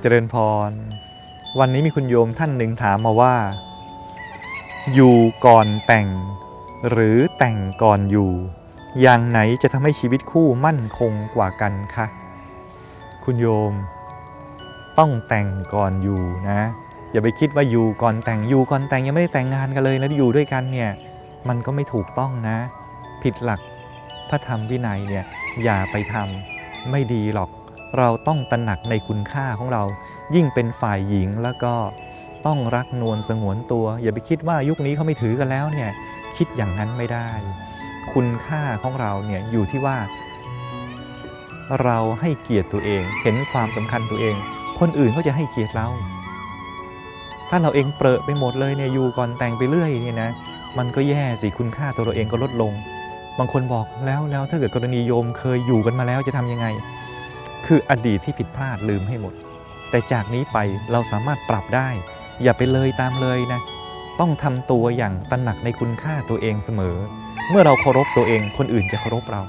เจริญพร วันนี้มีคุณโยมท่านหนึ่งถามมาว่า อยู่ก่อนแต่ง หรือแต่งก่อนอยู่ อย่างไหนจะทำให้ชีวิตคู่มั่นคงกว่ากันคะคุณโยม ต้องแต่งก่อนอยู่นะ อย่าไปคิดว่าอยู่ก่อนแต่งอยู่ก่อนแต่งยังไม่ได้แต่งงานกันเลยนะอยู่ด้วยกันเนี่ยมันก็ไม่ถูกต้องนะ ผิดหลักพระธรรมวินัยเนี่ยอย่าไปทำไม่ดีหรอก เราต้องตระหนักในคุณค่าของเรา ยิ่งเป็นฝ่ายหญิงแล้วก็ต้องรักนวลสงวนตัว อย่าไปคิดว่ายุคนี้เขาไม่ถือกันแล้วเนี่ยคิดอย่างนั้นไม่ได้ คุณค่าของเราเนี่ยอยู่ที่ว่า เราให้เกียรติตัวเอง เห็นความสำคัญตัวเอง คนอื่นเขาจะให้เกียรติเรา ถ้าเราเองเปรอะไปหมดเลยเนี่ยอยู่ก่อนแต่งไปเรื่อยเนี่ยนะมันก็แย่สิคุณค่าตัวเราเองก็ลดลง บางคนบอกแล้วแล้วถ้าเกิดกรณีโยมเคยอยู่กันมาแล้วจะทำยังไง คืออดีตที่ผิดพลาดลืมให้หมด แต่จากนี้ไปเราสามารถปรับได้ อย่าไปเลยตามเลยนะ ต้องทำตัวอย่างตระหนักในคุณค่าตัวเองเสมอ เมื่อเราเคารพตัวเองคนอื่นจะเคารพเรา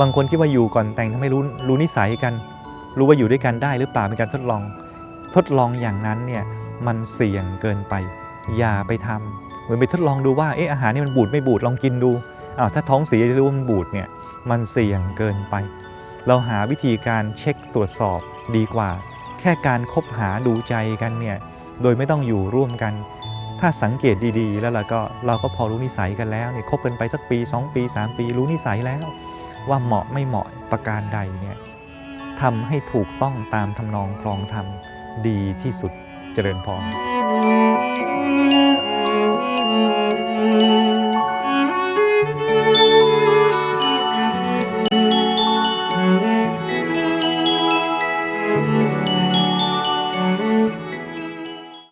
บางคนคิดว่าอยู่ก่อนแต่งทำให้รู้รู้นิสัยกัน รู้ว่าอยู่ด้วยกันได้หรือเปล่าเป็นการทดลอง ทดลองอย่างนั้นเนี่ยมันเสี่ยงเกินไป อย่าไปทำเหมือนไปทดลองดูว่าเอออาหารนี่มันบูดไม่บูดลองกินดูอ้าวถ้าท้องเสียจะรู้ว่ามันบูดเนี่ยมันเสี่ยงเกินไป เราหาวิธีการเช็คตรวจสอบดีกว่า แค่การคบหาดูใจกันเนี่ยโดยไม่ต้องอยู่ร่วมกัน ถ้าสังเกตดีๆ แล้วเราก็เราก็พอรู้นิสัยกันแล้วเนี่ยคบกันไปสักปี 2 ปี 3 ปี รู้นิสัยแล้ว ว่าเหมาะไม่เหมาะประการใดเนี่ยทำให้ถูกต้องตามทำนองคลองธรรมดีที่สุดเจริญพร